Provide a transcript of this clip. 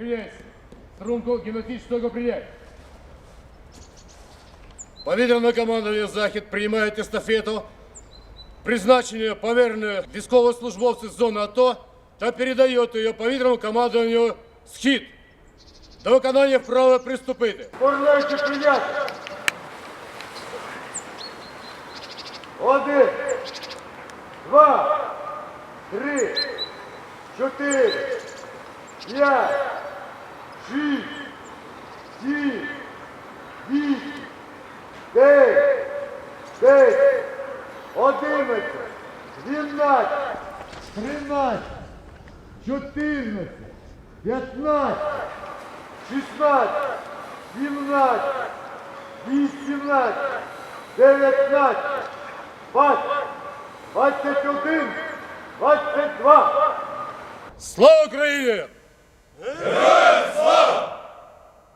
Рівняйся. Струнку гимнастического принять. Повітряне командування Захід приймає естафету, призначення повернення військовослужбовців з зони АТО та передає її повітряному командуванню Схід. До виконання вправи приступити. Орлейте прийняти. Один, два, три, чотири, п'ять, шість, сім, вісім, дев'ять, десять, одинадцять, дванадцять, тринадцять, чотирнадцять, п'ятнадцять. 16, 17, 18, 19, 20, 21, 22. Слава Україні!